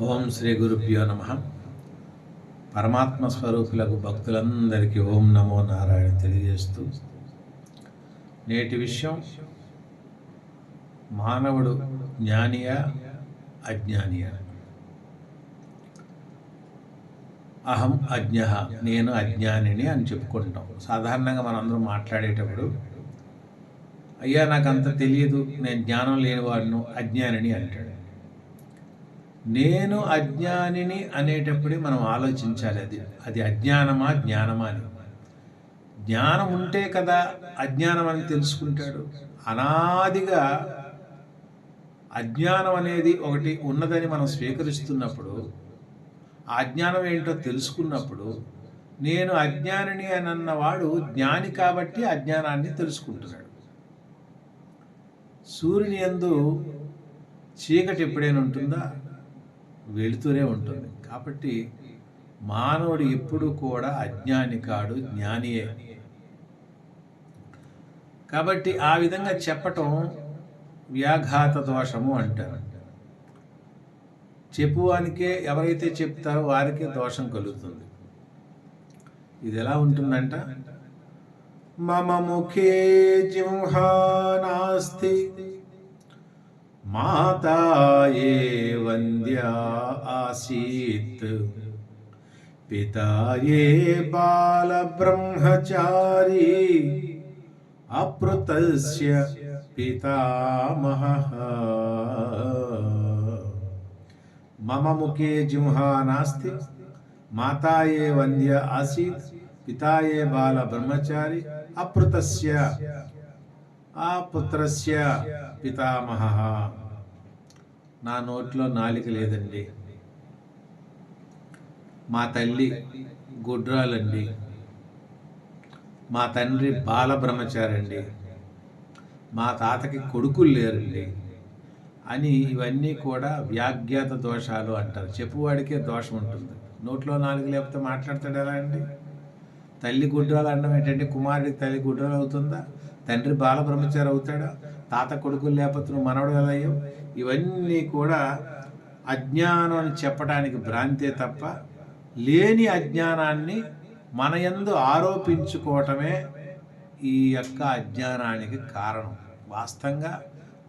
ఓం శ్రీ గురుభ్యో నమ. పరమాత్మ స్వరూపులకు భక్తులందరికీ ఓం నమో నారాయణ తెలియజేస్తూ నేటి విషయం మానవుడు జ్ఞానియా అజ్ఞానియా? అహం అజ్ఞ నేను అజ్ఞానిని అని చెప్పుకుంటాం. సాధారణంగా మనందరం మాట్లాడేటప్పుడు అయ్యా నాకు అంత తెలియదు నేను జ్ఞానం లేనివాడును అజ్ఞానిని అంటాడు. నేను అజ్ఞానిని అనేటప్పుడే మనం ఆలోచించాలి అది. అది అజ్ఞానమా జ్ఞానమా అని. జ్ఞానం ఉంటే కదా అజ్ఞానం అని తెలుసుకుంటాడు. అనాదిగా అజ్ఞానం అనేది ఒకటి ఉన్నదని మనం స్వీకరిస్తున్నప్పుడు ఆ అజ్ఞానం ఏంటో తెలుసుకున్నప్పుడు నేను అజ్ఞానిని అని అన్నవాడు జ్ఞాని కాబట్టి అజ్ఞానాన్ని తెలుసుకుంటున్నాడు. సూర్యుని ఎందు చీకటి ఎప్పుడైనా ఉంటుందా? వెళుతూనే ఉంటుంది. కాబట్టి మానవుడు ఎప్పుడు కూడా అజ్ఞాని కాడు జ్ఞానియే. కాబట్టి ఆ విధంగా చెప్పటం వ్యాఘాత దోషము అంటారు. చెప్పువానికే ఎవరైతే చెప్తారో వారికే దోషం కలుగుతుంది. ఇది ఎలా ఉంటుందంట? మమ ముఖే జింహా నాస్తి. माता ये वंद्या आसीत। पिता ये बाल बालब्रह्मचारी अपृतस्य पितामहः। मम मुखे जिह्वा नास्ति माता ये वन्द्य आसीत पिता ये बाल ब्रह्मचारी अप्रतस्य ఆ పుత్రస్య పితామహ. నా నోట్లో నాలిక లేదండి. మా తల్లి గుడ్రాలండి. మా తండ్రి బాలబ్రహ్మచారండి. మా తాతకి కొడుకులు లేరండి అని ఇవన్నీ కూడా వ్యాఖ్యాత దోషాలు అంటారు. చెప్పువాడికే దోషం ఉంటుంది. నోట్లో నాలుగు లేకపోతే మాట్లాడతాడు ఎలా అండి? తల్లి గుడ్రాలు అనడం ఏంటంటే కుమారుడికి తల్లి గుడ్రాలు అవుతుందా? తండ్రి బాల బ్రహ్మచారి అవుతాడా? తాత కొడుకులు లేకపోతే మనవడు కదయ్యో ఇవన్నీ కూడా అజ్ఞానం అని చెప్పడానికి భ్రాంతే తప్ప లేని అజ్ఞానాన్ని మన యందు ఆరోపించుకోవటమే ఈ యొక్క అజ్ఞానానికి కారణం. వాస్తవంగా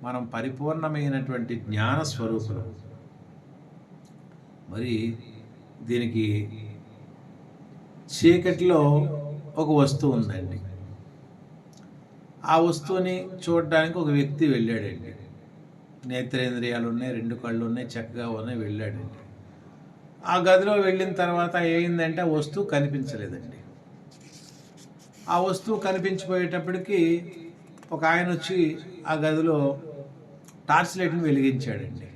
మనం పరిపూర్ణమైనటువంటి జ్ఞాన స్వరూపులు. మరి దీనికి చీకటిలో ఒక వస్తువు ఉందండి. ఆ వస్తువుని చూడడానికి ఒక వ్యక్తి వెళ్ళాడండి. నేత్రేంద్రియాలు ఉన్నాయి రెండు కళ్ళు ఉన్నాయి చక్కగా ఉన్నాయి వెళ్ళాడండి. ఆ గదిలో వెళ్ళిన తర్వాత ఏమైందంటే ఆ వస్తువు కనిపించలేదండి. ఆ వస్తువు కనిపించిపోయేటప్పటికి ఒక ఆయన వచ్చి ఆ గదిలో టార్చ్ లైట్ని వెలిగించాడండి.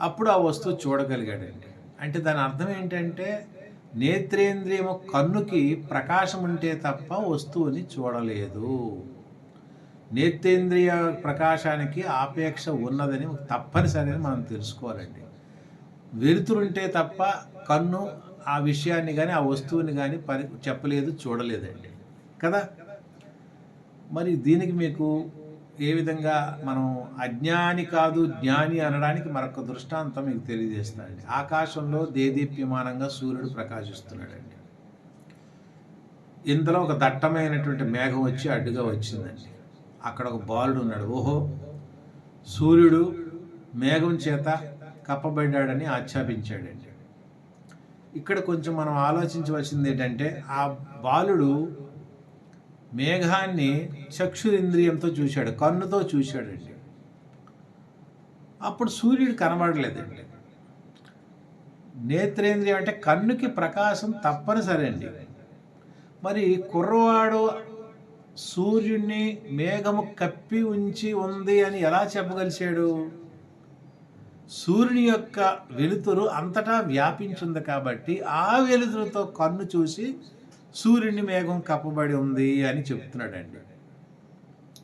అప్పుడు ఆ వస్తువు చూడగలిగాడండి. అంటే దాని అర్థం ఏంటంటే నేత్రేంద్రియము కన్నుకి ప్రకాశం ఉంటే తప్ప వస్తువుని చూడలేదు. నేత్రేంద్రియ ప్రకాశానికి ఆపేక్ష ఉన్నదని తప్పనిసరి మనం తెలుసుకోవాలండి. వెలుతురుంటే తప్ప కన్ను ఆ విషయాన్ని కానీ ఆ వస్తువుని కానీ పరి చెప్పలేదు చూడలేదండి. కదా? మరి దీనికి మీకు ఏ విధంగా మనం అజ్ఞాని కాదు జ్ఞాని అనడానికి మరొక దృష్టాంతం మీకు తెలియజేస్తానండి. ఆకాశంలో దేదీప్యమానంగా సూర్యుడు ప్రకాశిస్తున్నాడండి. ఇందులో ఒక దట్టమైనటువంటి మేఘం వచ్చి అడ్డుగా వచ్చిందండి. అక్కడ ఒక బాలుడు ఉన్నాడు. ఓహో సూర్యుడు మేఘం చేత కప్పబడ్డాడని ఆక్షేపించాడండి ఇక్కడ కొంచెం మనం ఆలోచించవలసింది ఏంటంటే ఆ బాలుడు మేఘాన్ని చక్షురింద్రియంతో చూశాడు కన్నుతో చూశాడండి అప్పుడు సూర్యుడు కనబడలేదండి నేత్రేంద్రియం అంటే కన్నుకి ప్రకాశం తప్పనిసరి అండి మరి కుర్రవాడు సూర్యుడిని మేఘము కప్పి ఉంచి ఉంది అని ఎలా చెప్పగలిచాడు సూర్యుని యొక్క వెలుతురు అంతటా వ్యాపించింది కాబట్టి ఆ వెలుతురుతో కన్ను చూసి సూర్యుని మేఘం కప్పబడి ఉంది అని చెప్తున్నాడండి.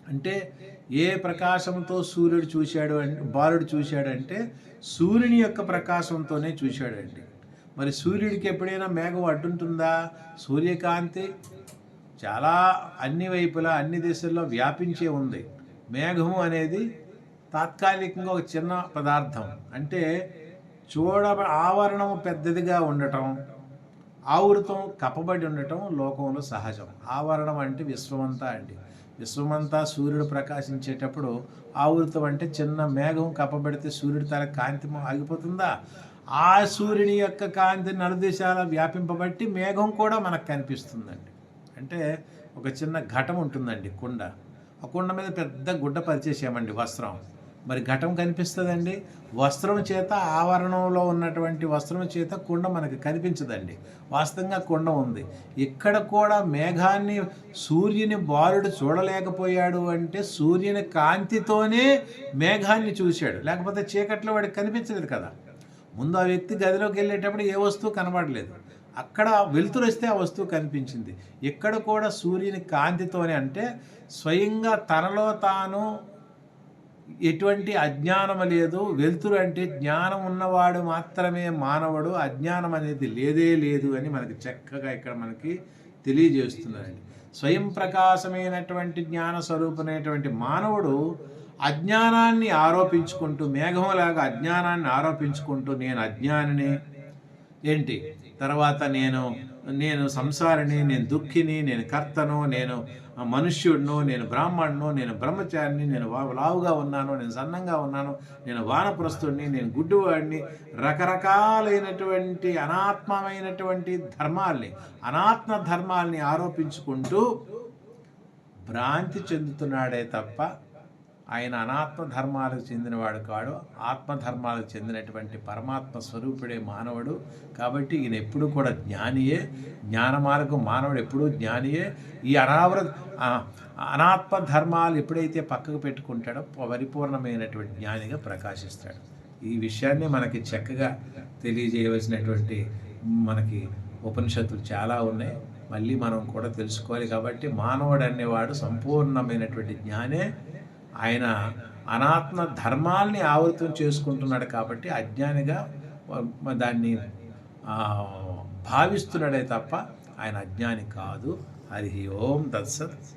అంటే ఏ ప్రకాశంతో సూర్యుడు చూశాడు అంటే బాలుడు చూశాడంటే సూర్యుని యొక్క ప్రకాశంతోనే చూశాడండి. మరి సూర్యుడికి ఎప్పుడైనా మేఘం అడ్డుంటుందా? సూర్యకాంతి చాలా అన్ని వైపులా అన్ని దేశాల్లో వ్యాపించే ఉంది. మేఘము అనేది తాత్కాలికంగా ఒక చిన్న పదార్థం. అంటే చూడ ఆవరణము పెద్దదిగా ఉండటం ఆవృతం కప్పబడి ఉండటం లోకంలో సహజం. ఆవరణం అంటే విశ్వమంతా అండి. విశ్వమంతా సూర్యుడు ప్రకాశించేటప్పుడు ఆవృతం అంటే చిన్న మేఘం కప్పబడితే సూర్యుడి తల కాంతి ఆగిపోతుందా? ఆ సూర్యుని యొక్క కాంతి నలుదేశాల వ్యాపింపబట్టి మేఘం కూడా మనకు కనిపిస్తుందండి. అంటే ఒక చిన్న ఘటం ఉంటుందండి కుండ. ఆ కుండ మీద పెద్ద గుడ్డ పరిచేసామండి వస్త్రం. మరి ఘటం కనిపిస్తుందండి? వస్త్రం చేత ఆవరణంలో ఉన్నటువంటి వస్త్రం చేత కుండ మనకి కనిపించదండి. వాస్తవంగా కుండ ఉంది. ఇక్కడ కూడా మేఘాన్ని సూర్యుని బాలుడు చూడలేకపోయాడు అంటే సూర్యుని కాంతితోనే మేఘాన్ని చూశాడు. లేకపోతే చీకట్లో వాడికి కనిపించలేదు కదా. ముందు ఆ వ్యక్తి గదిలోకి వెళ్ళేటప్పుడు ఏ వస్తువు కనబడలేదు. అక్కడ వెలుతురు వస్తే ఆ వస్తువు కనిపించింది. ఇక్కడ కూడా సూర్యుని కాంతితోనే అంటే స్వయంగా తనలో తాను ఎటువంటి అజ్ఞానం లేదు. వెలుతురు అంటే జ్ఞానం ఉన్నవాడు మాత్రమే మానవుడు. అజ్ఞానం అనేది లేదే లేదు అని మనకి చక్కగా ఇక్కడ మనకి తెలియజేస్తున్నారండి. స్వయం ప్రకాశమైనటువంటి జ్ఞాన స్వరూపమైనటువంటి మానవుడు అజ్ఞానాన్ని ఆరోపించుకుంటూ మేఘంలాగా అజ్ఞానాన్ని ఆరోపించుకుంటూ నేను అజ్ఞానిని ఏంటి? తర్వాత నేను నేను సంసారిని నేను దుఃఖిని నేను కర్తను నేను మనుష్యుడును నేను బ్రాహ్మణును నేను బ్రహ్మచారిని నేను వా- లావుగా ఉన్నాను నేను సన్నంగా ఉన్నాను నేను వానప్రస్తుడిని నేను గుడ్డివాడిని రకరకాలైనటువంటి అనాత్మమైనటువంటి ధర్మాల్ని అనాత్మ ధర్మాల్ని ఆరోపించుకుంటూ భ్రాంతి చెందుతున్నాడే తప్ప ఆయన అనాత్మ ధర్మాలకు చెందినవాడు కాడు. ఆత్మధర్మాలకు చెందినటువంటి పరమాత్మ స్వరూపుడే మానవుడు. కాబట్టి ఈయన ఎప్పుడు కూడా జ్ఞానియే. జ్ఞాన మార్గం మానవుడు ఎప్పుడూ జ్ఞానియే. ఈ అనావర అనాత్మ ధర్మాలు ఎప్పుడైతే పక్కకు పెట్టుకుంటాడో పరిపూర్ణమైనటువంటి జ్ఞానిగా ప్రకాశిస్తాడు. ఈ విషయాన్ని మనకి చక్కగా తెలియజేయవలసినటువంటి మనకి ఉపనిషత్తులు చాలా ఉన్నాయి. మళ్ళీ మనం కూడా తెలుసుకోవాలి కాబట్టి మానవుడు అనేవాడు సంపూర్ణమైనటువంటి జ్ఞానే. ఆయన అనాత్మ ధర్మాల్ని ఆవృతం చేసుకుంటున్నాడు కాబట్టి అజ్ఞానిగా దాన్ని భావిస్తున్నాడే తప్ప ఆయన అజ్ఞాని కాదు. హరి ఓం తత్సత్.